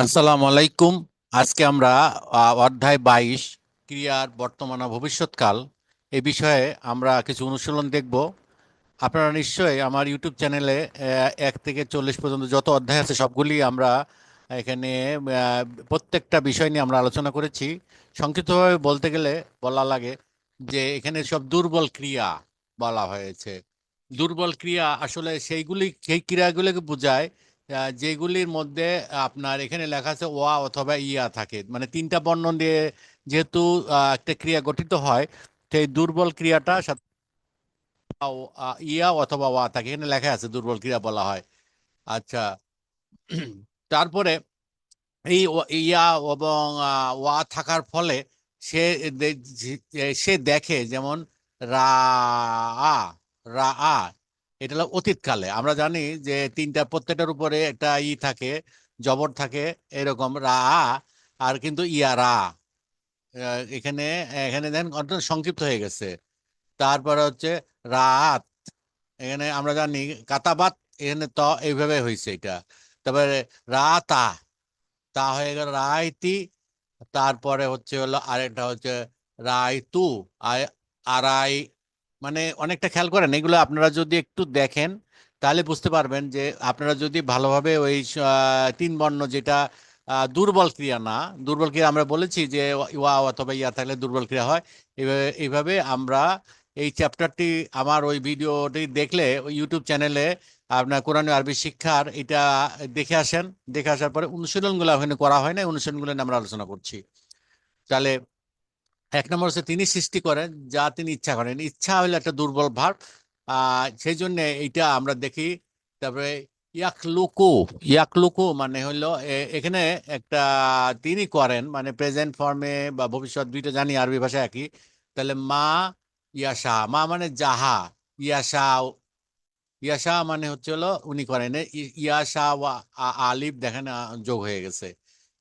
আসসালামু আলাইকুম। আজকে আমরা অধ্যায় বাইশ, ক্রিয়ার বর্তমান ও ভবিষ্যৎকাল। এ বিষয়ে আমরা কিছু অনুশীলন দেখব। আপনারা নিশ্চয়ই আমার ইউটিউব চ্যানেলে এক থেকে চল্লিশ পর্যন্ত যত অধ্যায় আছে সবগুলি আমরা এখানে প্রত্যেকটা বিষয় নিয়ে আমরা আলোচনা করেছি। সংক্ষিপ্তভাবে বলতে গেলে বলা লাগে যে, এখানে সব দুর্বল ক্রিয়া বলা হয়েছে। দুর্বল ক্রিয়া আসলে সেইগুলি, সেই ক্রিয়াগুলোকে বোঝায় যেগুলির মধ্যে আপনার এখানে লেখা আছে ওয়া অথবা ইয়া থাকে। মানে তিনটা বর্ণ দিয়ে যেহেতু একটা ক্রিয়া গঠিত হয়, সেই দুর্বল ক্রিয়াটা ইয়া অথবা ওয়া থাকে। এখানে লেখা আছে দুর্বল ক্রিয়া বলা হয়। আচ্ছা। তারপরে এই ইয়া এবং ওয়া থাকার ফলে সে সে দেখে যেমন রা, আ রা, আ এটা হলো অতীতকালে। আমরা জানি যে তিনটা প্রত্যেকটার উপরে একটা ই থাকে, জবর থাকে, এরকম রা আর কিন্তু ইয়া, রা। এখানে এখানে দেন অত্যন্ত সংক্ষিপ্ত হয়ে গেছে। তারপরে হচ্ছে রাত। এখানে আমরা জানি কাতাবাত, এখানে ত, এইভাবে হয়েছে এটা। তারপরে রাতা তা। হয়ে গেল রাইতি। তারপরে হচ্ছে হলো আরেকটা হচ্ছে রাইতু। আয়- আড়াই মানে অনেকটা খেয়াল করেন, এগুলো আপনারা যদি একটু দেখেন, তাহলে বুঝতে পারবেন যে আপনারা যদি ভালোভাবে ওই তিন বর্ণ যেটা দুর্বল ক্রিয়া না, দুর্বল ক্রিয়া আমরা বলেছি যে ওয়া অথবা ইয়া থাকলে দুর্বল ক্রিয়া হয়। এইভাবে এইভাবে আমরা এই চ্যাপ্টারটি আমার ওই ভিডিওটি দেখলে, ওই ইউটিউব চ্যানেলে আপনার কোরআন আরবি শিক্ষার এটা দেখে আসেন। দেখে আসার পরে অনুশীলনগুলো ওখানে করা হয় না অনুশীলনগুলো আমরা আলোচনা করছি। তাহলে এক নম্বর হচ্ছে তিনি সৃষ্টি করেন যা তিনি ইচ্ছা করেন। ইচ্ছা হলো একটা দুর্বল ভাব সেই জন্য এইটা আমরা দেখি। তারপরে ইয়াকলুকু ইয়াকলুকু মানে হলো এখানে একটা তিনি করেন মানে প্রেজেন্ট ফর্মে বা ভবিষ্যৎ দুইটা জানি আরবি ভাষা একই। তাহলে মা ইয়াশা, মা মানে যাহা, ইয়াশা ইয়াশা মানে হচ্ছে হলো উনি করেন। ইয়াশা ওয়া আলিফ দেখেন যোগ হয়ে গেছে।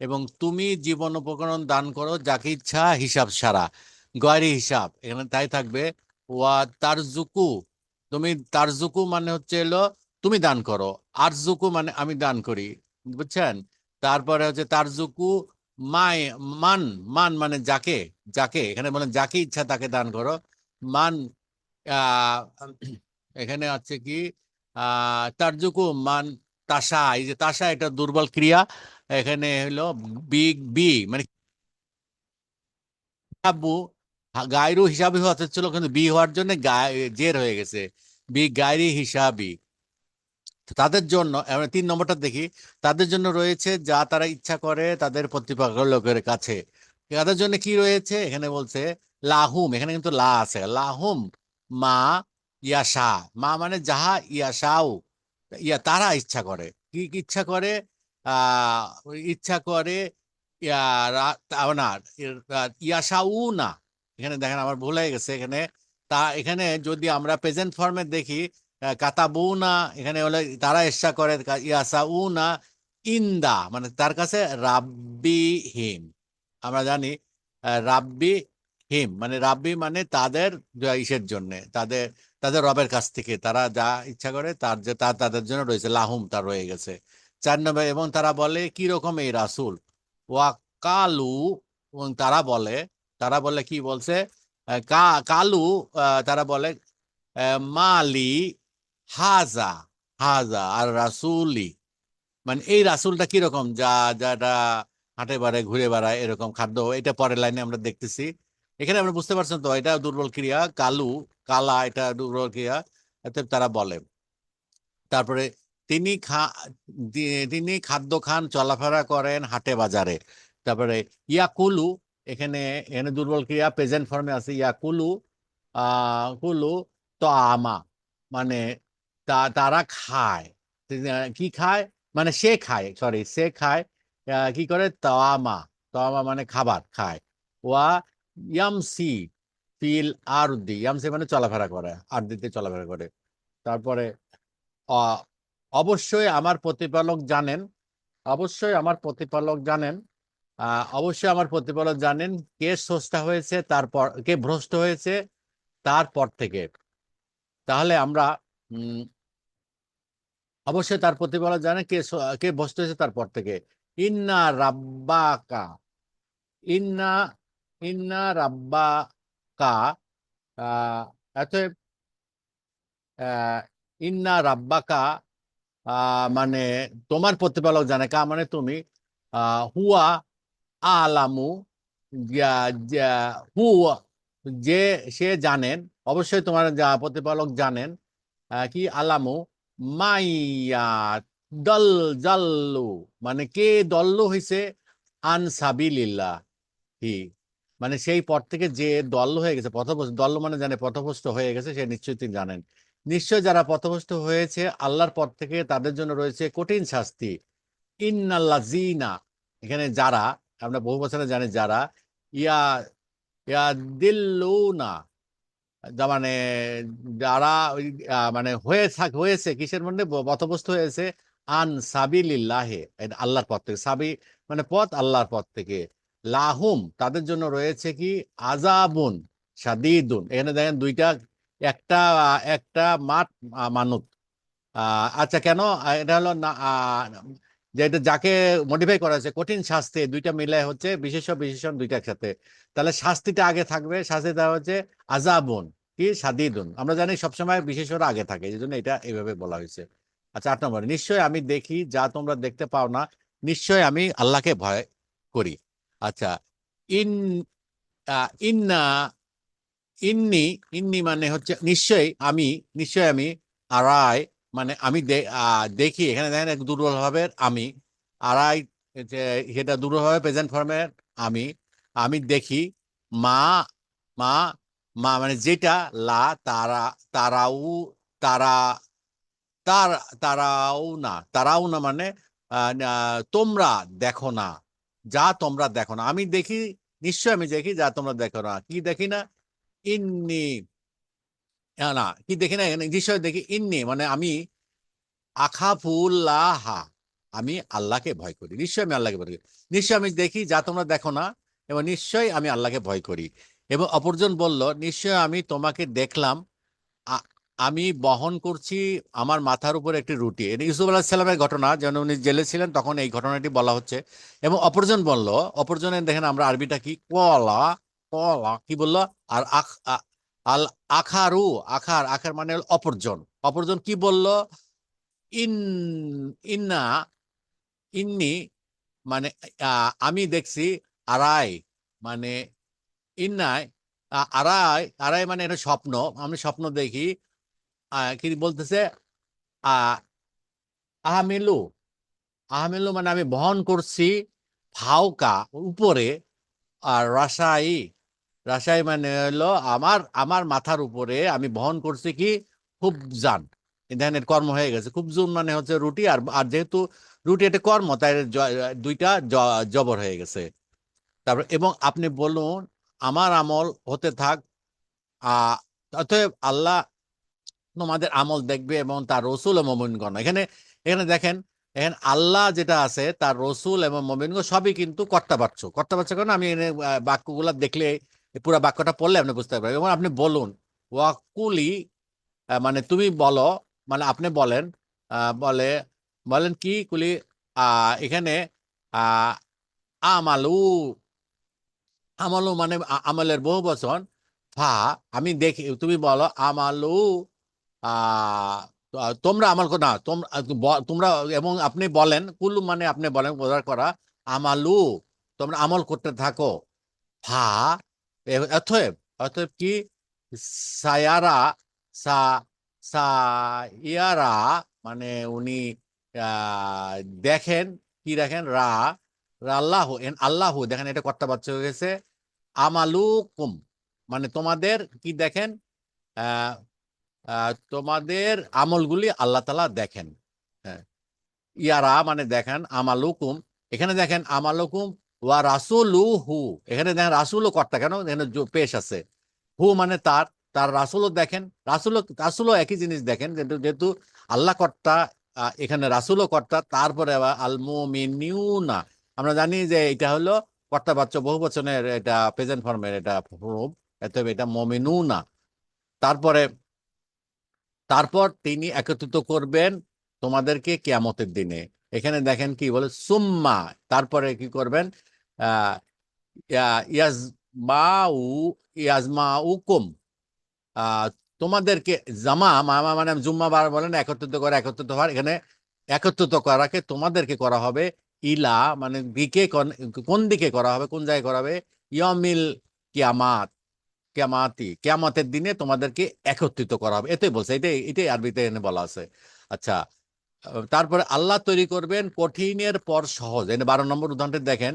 এবং তুমি জীবন উপকরণ দান করো, যাকে ইচ্ছা হিসাব সারা গয়রি হিসাব। এখানে তাই থাকবে, ওয়া তারজুকু তুমি তারজুকু মানে হচ্ছে এলো, তুমি দান করো। আরজুকু মানে আমি দান করি, বুঝছেন? তারপরে হচ্ছে তারজুকু মাই মান মান মানে যাকে যাকে, এখানে বলেন যাকে ইচ্ছা তাকে দান করো। মান এখানে আছে কি আহ তারজুকু মান, তাসা, এই যে তাসা এটা দুর্বল ক্রিয়া। এখানে হলো বিগ বি মানে আব্বু গায়রু হিসাবে হতে ছিল, কিন্তু বি হওয়ার জন্য জের হয়ে গেছে। বি গায়রি হিসাবি। তাদের জন্য তিন নম্বরটা দেখি, তাদের জন্য রয়েছে যা তারা ইচ্ছা করে, তাদের প্রতিপক্ষ লোকের কাছে। তাদের জন্য কি রয়েছে? এখানে বলছে, লাহুম, এখানে কিন্তু লা আছে। লাহুম, মা, ইয়াশা। মা মানে যাহা ইয়াশাও, ইয়া তারা ইচ্ছা করে। কি ইচ্ছা করে? ইচ্ছা করে ইয়া রা- তা- না না। এখানে দেখেন আমার ভুল হয়ে গেছে এখানে। তা এখানে যদি আমরা প্রেজেন্ট ফর্মে দেখি আহ, কাতাবুনা এখানে হলে তারা ইচ্ছা করে কা- ইয়াসাউনা ইন্দা মানে তার কাছে রাব্বি হিম আমরা জানি রাব্বি হিম মানে রাব্বি মানে তাদের ইসের জন্য তাদের তাদের রবের কাছ থেকে। তারা যা ইচ্ছা করে তার যে তা তাদের জন্য রয়েছে লাহুম তার রয়ে গেছে। চার নম্বর, এবং তারা বলে, কি রকম এই রাসূল? ওয়াকালু, এবং তারা বলে তারা বলে কি বলছে? কালু তারা বলে মালি হাজা হাজা, আর রাসূলি। মানে এই রাসূলটা কীরকম যা যাটা হাঁটে বেড়ায় ঘুরে বেড়ায়, এরকম খাদ্য, এটা পরের লাইনে আমরা দেখতেছি। এখানে আমরা বুঝতে পারছেন তো, এটা দুর্বল ক্রিয়া, কালু, কালা, এটা দুর্বল ক্রিয়া তারা বলে। তারপরে তিনি খা তিনি খাদ্য খান, চলাফেরা করেন হাটে বাজারে। তারপরে ইয়াকুলু, এখানে এখানে দুর্বল ক্রিয়া প্রেজেন্ট ফর্মে আছে ইয়াকুলু কুলু তো আমা মানে তারা খায়। কি খায়? মানে সে খায় সরি সে খায় কি করে? তাওয়ামা তাওয়ামা মানে খাবার, খায়। ওয়া ইয়ামসি ফিল আরদি, ইয়ামসি মানে চলাফেরা করে, আরদিতে চলাফেরা করে। তারপরে অবশ্যই আমার প্রতিপালক জানেন, অবশ্যই আমার প্রতিপালক জানেন অবশ্যই আমার প্রতিপালক জানেন কে স্রষ্টা হয়েছে, তারপর, কে ভ্রষ্ট হয়েছে, তারপর থেকে। তাহলে আমরা অবশ্যই তার প্রতিপালক জানে কে কে ভ্রষ্ট হয়েছে তারপর থেকে। ইন্না রাব্বাকা, ইন্না ইন্না রাব্বাকা আহ ইন্না রাব্বাকা মানে তোমার প্রতিপালক জানে কা মানে তুমি। হুয়া আলামু, যা- যা- সে জানেন, অবশ্যই তোমার যা প্রতিপালক জানেন কি আলামু, মাইয়া দল জাল্লু মানে কে দল্লু হয়েছে আন সাবিলিল্লাহ, হি। মানে সেই পথ থেকে যে দল্ল হয়ে গেছে, পথভ্রষ্ট, দল্ল মানে জানে পথভ্রষ্ট হয়ে গেছে, সে নিশ্চয়ই তিনি জানেন। নিশ্চয় যারা পথভ্রষ্ট হয়েছে, আল্লাহর পথ থেকে তাদের জন্য রয়েছে কঠিন শাস্তি। ইন্নাল্লাজিনা এখানে যারা, আমরা বহু বছরে জানি যারা, ইয়া ইয়া দিল্লুনা মানে যারা মানে হয়ে থাক, হয়েছে, কিসের মধ্যে? পথভ্রষ্ট হয়েছে, আন সাবিলিল্লাহে এটা আল্লাহর পথ থেকে, সাবি মানে পথ আল্লাহর পথ থেকে। লাহুম, তাদের জন্য রয়েছে কি? আজাবুন সাদিদুন এখানে দেখেন দুইটা একটা একটা মাঠ মানত আচ্ছা কেন? এটা হলো না আহ, যে এটা যাকে মডিফাই করা হয়েছে কঠিন শাস্তি দুইটা মিলে হচ্ছে বিশেষ বিশেষণ দুইটা একসাথে। তাহলে শাস্তিটা আগে থাকবে শাস্তিটা হচ্ছে আজাবুন কি? সাদিদুন। আমরা জানি সবসময় বিশেষরা আগে থাকে এই জন্য এটা এইভাবে বলা হয়েছে। আচ্ছা আট নম্বর নিশ্চয় আমি দেখি যা তোমরা দেখতে পাও না নিশ্চয় আমি আল্লাহকে ভয় করি। আচ্ছা ইন ইন্না ইন্নি ইন্নি মানে হচ্ছে নিশ্চয়ই আমি নিশ্চয়ই আমি আড়াই মানে আমি দেখি, এখানে দেখেন দুর্বল আমি, আড়াই সেটা দুর্বল ভাবে প্রেজেন্ট ফর্মের আমি আমি দেখি মা মা মা মানে যেটা, লা, তারা তারাও তারা, তার তারাও না তারাও না মানে তোমরা দেখো না, যা তোমরা দেখো না, আমি দেখি নিশ্চয় আমি দেখি, যা তোমরা দেখো না, কি দেখি না ইন্নি। না কি দেখি না এখানে দেখি ইন্নি মানে আমি আখাফুল্লাহা, আমি আল্লাহকে ভয় করি নিশ্চয় আমি আল্লাহকে ভয় করি। নিশ্চয় আমি দেখি, যা তোমরা দেখো না, এবং নিশ্চয়ই আমি আল্লাহকে ভয় করি। এবং অপরজন বলল নিশ্চয় আমি তোমাকে দেখলাম আমি বহন করছি আমার মাথার উপর একটি রুটি। এটা ইউসুফ আলাহ সাল্লামের ঘটনা, যেন উনি জেলে ছিলেন, তখন এই ঘটনাটি বলা হচ্ছে। এবং অপরজন বলল, অপরজনের দেখেন আমরা আরবিটা কি, কলা কলা কি বলল? আর আখ আল আখারু, আখার আখার মানে অপরজন। অপরজন কি বলল? ইন, ইন্না, ইন্নি মানে আমি দেখছি আড়াই মানে ইন্নায় আড়াই আড়াই মানে এটা স্বপ্ন। আমি স্বপ্ন দেখি কি বলতেছে? আহ আহমেলু আহমেলু মানে আমি বহন করছি ফাউকা, উপরে, আর রাসাই রাসাই মানে হলো আমার আমার মাথার উপরে আমি বহন করছি কি? খুব জান। এর কর্ম হয়ে গেছে। খুব জুন মানে হচ্ছে রুটি আর আর যেহেতু রুটি এটা কর্ম, তাই দুইটা জবর হয়ে গেছে। তারপর, এবং আপনি বলুন, আমার আমল হতে থাক অতএব আল্লাহ তোমাদের আমল দেখবে এবং তার রসুল এবং মমিনগণ। এখানে এখানে দেখেন, এখানে আল্লাহ যেটা আছে, তার রসুল এবং মমিনগণ সবই কিন্তু কর্তাবাচ্য কর্তাবাচ্য কারণ আমি বাক্যগুলা দেখলে পুরো বাক্যটা পড়লে আপনি বুঝতে পারবেন। এবং আপনি বলুন, ওয়াকুলি মানে তুমি বলো মানে আপনি বলেন বলে, বলেন কি কুলি এখানে আমালু আমালু মানে আমলের বহু বচন। ফা, আমি দেখি, তুমি বলো, আমালু তোমরা আমল না তোমরা এবং আপনি বলেন, কুলু মানে আপনি বলেন, বোঝার করা, আমালু, তোমরা আমল করতে থাকো। ফা অতএব অতএব কি সায়ারা সা সায়ারা মানে উনি দেখেন কি দেখেন রা আল্লাহ এন আল্লাহ দেখেন এটা কর্তা বাচ্চা হয়ে গেছে আমালুকুম মানে তোমাদের কি দেখেন তোমাদের আমলগুলি আল্লাহ তালা দেখেন হ্যাঁ ইয়ারা মানে দেখেন আমালুকুম এখানে দেখেন আমালুকুম ওয়া রাসুলু হু এখানে দেখেন রাসুলও কর্তা, কেন? এখানে পেশ আছে। হু মানে তার তার রাসুলও দেখেন, রাসুলও রাসুলও একই জিনিস দেখেন কিন্তু যেহেতু আল্লাহ কর্তা এখানে রাসুলও কর্তা, তারপরে আল মুমিনিউনা আমরা জানি যে এটা হলো কর্তা বাচ্চা, বহু বচনের এটা প্রেজেন্ট ফর্মের এটা রূপ অতএব এটা মমিনুনা। তারপরে, তারপর তিনি একত্রিত করবেন তোমাদেরকে কেয়ামতের দিনে। এখানে দেখেন কি বলে, সুম্মা তারপরে কি করবেন? ইয়াজমাউ ইয়াজমাউকুম তোমাদেরকে জামা মামা মানে জুম্মা বার বলেন একত্রিত করে একত্রিত হওয়ার এখানে একত্রিত করাকে তোমাদেরকে করা হবে ইলা মানে দিকে কোন- দিকে করা হবে কোন জায়গায় করা হবে ইয়মিল কিয়ামাত কেমাতি কেয়ামতের দিনে তোমাদেরকে একত্রিত করা হবে এটাই বলছে এটাই এটাই আরবিতে এনে বলা আছে আচ্ছা তারপরে আল্লাহ তৈরি করবেন কঠিনের পর সহজ এনে বারো নম্বর উদাহরণটি দেখেন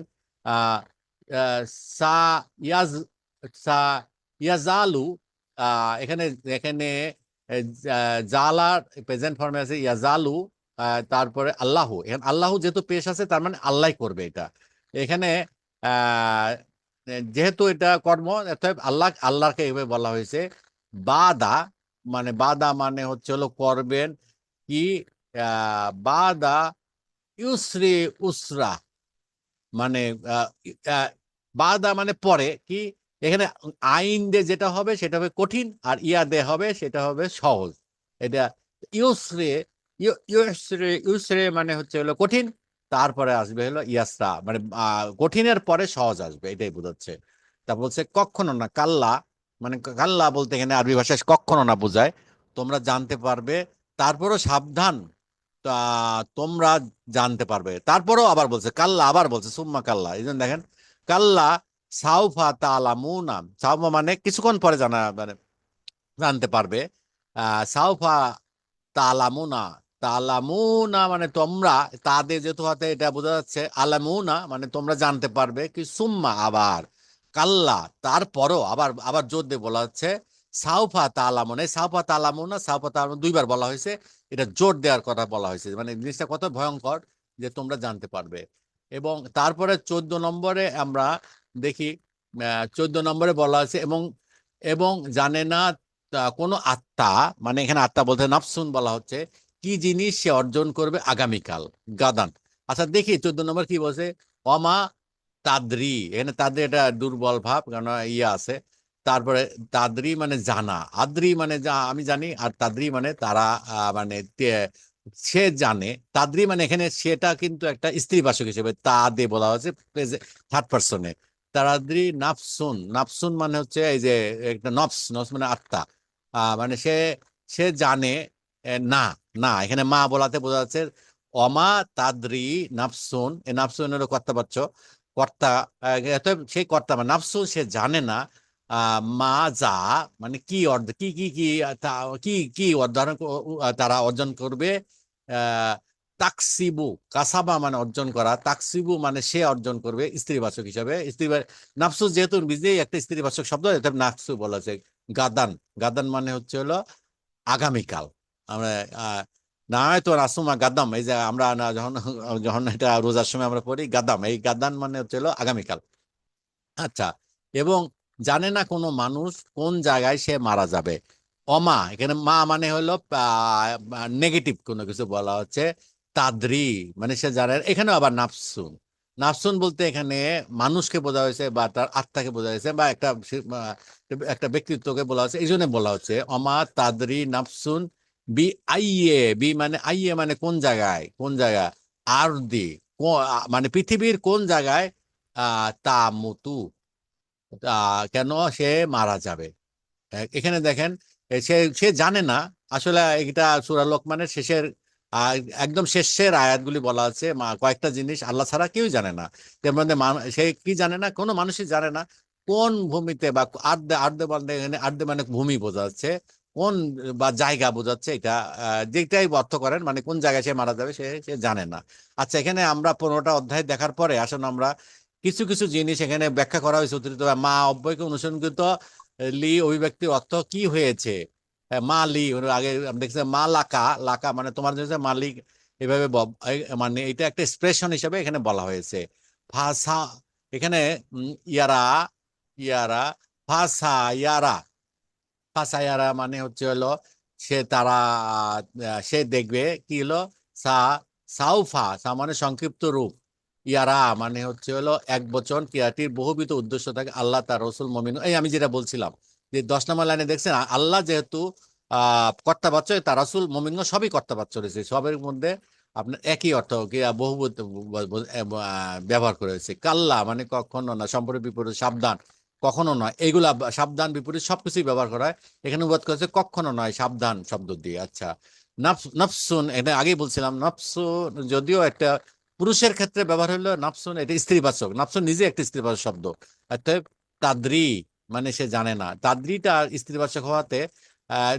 সা ইয়াজ সা ইয়াজালু এখানে এখানে জালার প্রেজেন্ট ফর্মে আছে ইয়াজালু তারপরে আল্লাহ এখানে আল্লাহ যেহেতু পেশ আছে তার মানে আল্লাহ করবে এটা এখানে যেহেতু এটা কর্ম আল্লাহ আল্লাহকে এভাবে বলা হয়েছে বাদা মানে বাদা মানে হচ্ছে হলো করবেন কি বাদা ইউসরি উসরা মানে বাদা মানে পরে কি, এখানে আইন দিয়ে যেটা হবে সেটা হবে কঠিন আর ইয়া দে হবে সেটা হবে সহজ। এটা ইউসরে, ইউ- ইউসরে ইউসরে মানে হচ্ছে হলো কঠিন, তারপরে আসবে হলো ইয়াসরা মানে কঠিনের পরে সহজ আসবে, এটাই বোঝাচ্ছে। তা বলছে কখনো না, কাল্লা মানে কাল্লা বলতে এখানে আরবি ভাষায় কখনো না বোঝায়, তোমরা জানতে পারবে, তারপরও সাবধান তা তোমরা জানতে পারবে। তারপরেও আবার বলছে, কাল্লা, আবার বলছে, সুম্মা কাল্লা। এই জন্য দেখেন, কাল্লা সাউফা তালামুনা সাউফা মানে কিছুক্ষণ পরে জানা মানে জানতে পারবে সাউফা তালামুনা তালামুনা মানে তোমরা, তাদের যেহেতু হাতে এটা বোঝা যাচ্ছে, আলামুনা মানে তোমরা জানতে পারবে কি সুম্মা আবার, কাল্লা। তারপরও আবার আবার জোর দিয়ে বলা হচ্ছে, সাউফা তালামুন এই সাউফা তালামুনা সাউফা তালামুন দুইবার বলা হয়েছে এটা জোর দেওয়ার কথা বলা হয়েছে। মানে জিনিসটা কত ভয়ঙ্কর যে তোমরা জানতে পারবে। এবং তারপরে চোদ্দ নম্বরে আমরা দেখি চোদ্দ নম্বরে বলা আছে এবং এবং জানে না কোনো আত্মা মানে এখানে আত্মা বলতে নাফসুন বলা হচ্ছে, কি জিনিস সে অর্জন করবে আগামীকাল, গাদান। আচ্ছা দেখি চোদ্দ নম্বর কি বলছে? অমা তাদ্রি, এখানে তাদের এটা দুর্বল ভাব কারণ ইয়ে আছে। তারপরে তাদ্রি মানে জানা, আদ্রি মানে যা আমি জানি আর তাদ্রি মানে তারা মানে সে জানে। তাদ্রি মানে এখানে সেটা কিন্তু একটা স্ত্রীবাচক হিসেবে তা দিয়ে বলা হচ্ছে থার্ড পার্সনে তারাদ্রি নাফসুন নাফসুন মানে হচ্ছে এই যে একটা নফস নফস মানে আত্মা। মানে সে সে জানে না না, এখানে মা বলাতে বোঝা যাচ্ছে, অমা তাদ্রি নাফসুন, এ নাফসুনের কর্তা পাচ্ছ কর্তা সেই কর্তা মানে নাফসুন সে জানে না আহ, মা যা মানে কি অর্ধ কি কি কি তা- কি কি অর্ধারণ তারা অর্জন করবে তাকসিবু কাসাবা মানে অর্জন করা তাকসিবু মানে সে অর্জন করবে স্ত্রীবাচক হিসাবে স্ত্রী নাফসু যেহেতু নিজেই একটা স্ত্রীবাচক শব্দ এটা নাফসু বলা হচ্ছে গাদান গাদান মানে হচ্ছে হলো আগামীকাল আমরা না হয়তো রাসুমা গাদাম এই যে আমরা যখন যখন এটা রোজার সময় আমরা পড়ি গাদাম এই গাদান মানে হচ্ছে হলো আগামীকাল আচ্ছা এবং জানে না কোনো মানুষ কোন জায়গায় সে মারা যাবে। অমা এখানে মা মানে হলো নেগেটিভ কোনো কিছু বলা হচ্ছে। তাদ্রি মানে সে জানে এখানে আবার নাফসুন। নাফসুন বলতে এখানে মানুষকে বোঝা হয়েছে বা তার আত্মাকে বোঝা হয়েছে বা একটা একটা ব্যক্তিত্বকে বলা হচ্ছে এই জন্য বলা হচ্ছে অমা তাদ্রি নাফসুন বি আইয়ে। বি মানে আইয়ে মানে কোন জায়গায়? কোন জায়গায় আরদি। কো- আহ, মানে পৃথিবীর কোন জায়গায়? তা মুতু কেন সে মারা যাবে? এখানে দেখেন সে সে জানে না। আসলে এটা সূরা লোকমানের শেষের একদম শেষের আয়াতগুলি বলা আছে। কয়েকটা জিনিস আল্লাহ ছাড়া কেউ জানে না। তার মধ্যে সে কি জানে না? কোনো মানুষই জানে না কোন ভূমিতে বা আর্ধে আর্ধে বলতে এখানে আর্ধে মানে ভূমি বোঝাচ্ছে, কোন বা জায়গা বোঝাচ্ছে এটা যেটাই অর্থ করেন মানে কোন জায়গায় সে মারা যাবে সে সে জানে না। আচ্ছা এখানে আমরা পনেরোটা অধ্যায় দেখার পরে আসুন আমরা কিছু কিছু জিনিস এখানে ব্যাখ্যা করা হয়েছে অতিরিক্ত। মা অব্যয়কে অনুসরণকৃত লি অভিব্যক্তি অর্থ কি হয়েছে? হ্যাঁ, মা লি আগে দেখছি মা লাকা লাকা মানে তোমার মালিক এভাবে মানে এটা একটা এক্সপ্রেশন হিসেবে এখানে বলা হয়েছে। ভাষা এখানে ইয়ারা ইয়ারা ভাষা ইয়ারা ভাষা ইয়ারা মানে হচ্ছে হলো সে তারা সে দেখবে কি হলো? সা সাউফা সা মানে সংক্ষিপ্ত রূপ। ইয়ারা মানে হচ্ছে হলো এক বচন ক্রিয়াটির বহুবিধ উদ্দেশ্য থাকে আল্লাহ তার রসুল মমিন। এই আমি যেটা বলছিলাম যে দশ নম্বর লাইনে দেখছেন আল্লাহ যেহেতু কর্তা বাচ্চ তার রাসুল মমিন সবই কর্তা বাচ্চ রয়েছে। সবের মধ্যে আপনার একই অর্থ ক্রিয়া বহুবচন ব- ব- এ, ব- আহ, ব্যবহার করে হয়েছে। কাল্লা মানে কখনো না সম্পর্ক বিপরীত সাবধান। কখনো নয়। এগুলা সাবধান বিপরীত সবকিছুই ব্যবহার করা হয়। এখানে অনুবাদ করেছে কখনো নয় সাবধান শব্দ দিয়ে। আচ্ছা নফস নফসুন এটা আগেই বলছিলাম নফসুন যদিও একটা পুরুষের ক্ষেত্রে ব্যবহার হলো নফসুন, এটা স্ত্রীবাচক। নফসুন নিজে একটা স্ত্রীবাচক শব্দ। অর্থাৎ তাদ্রি মানে সে জানে না। তাদ্রিটা স্ত্রীবাচক হওয়াতে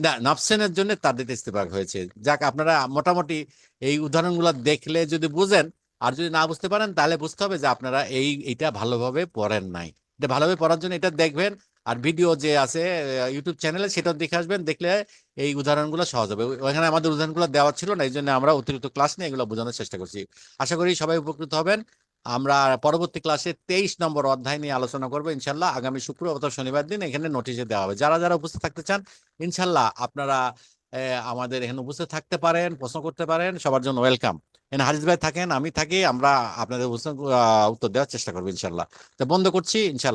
না, নফসেনের জন্য তাদ্রিটা স্ত্রীবাচক হয়েছে। যাক, আপনারা মোটামুটি এই উদাহরণগুলো দেখলে যদি বুঝেন, আর যদি না বুঝতে পারেন, তাহলে বুঝতে হবে যে আপনারা এই এটা ভালোভাবে পড়েন নাই। এটা ভালোভাবে পড়ার জন্য এটা দেখবেন আর ভিডিও যে আছে ইউটিউব চ্যানেলে সেটা দেখে আসবেন, দেখলে এই উদাহরণগুলো সহজ হবে। ওই- ওখানে আমাদের উদাহরণগুলো দেওয়া ছিল না এই জন্য আমরা অতিরিক্ত ক্লাস নিয়ে এগুলো বোঝানোর চেষ্টা করছি। আশা করি সবাই উপকৃত হবেন। আমরা পরবর্তী ক্লাসে তেইশ নম্বর অধ্যায় নিয়ে আলোচনা করব, ইনশাল্লাহ আগামী শুক্র অথবা শনিবার দিন এখানে নোটিশে দেওয়া হবে। যারা যারা উপস্থিত থাকতে চান, ইনশাল্লাহ আপনারা আমাদের এখানে উপস্থিত থাকতে পারেন, প্রশ্ন করতে পারেন, সবার জন্য ওয়েলকাম এখানে হারিস ভাই থাকেন, আমি থাকি, আমরা আপনাদের উত্তর দেওয়ার চেষ্টা করব, ইনশাল্লাহ। তো বন্ধ করছি, ইনশাল্লাহ।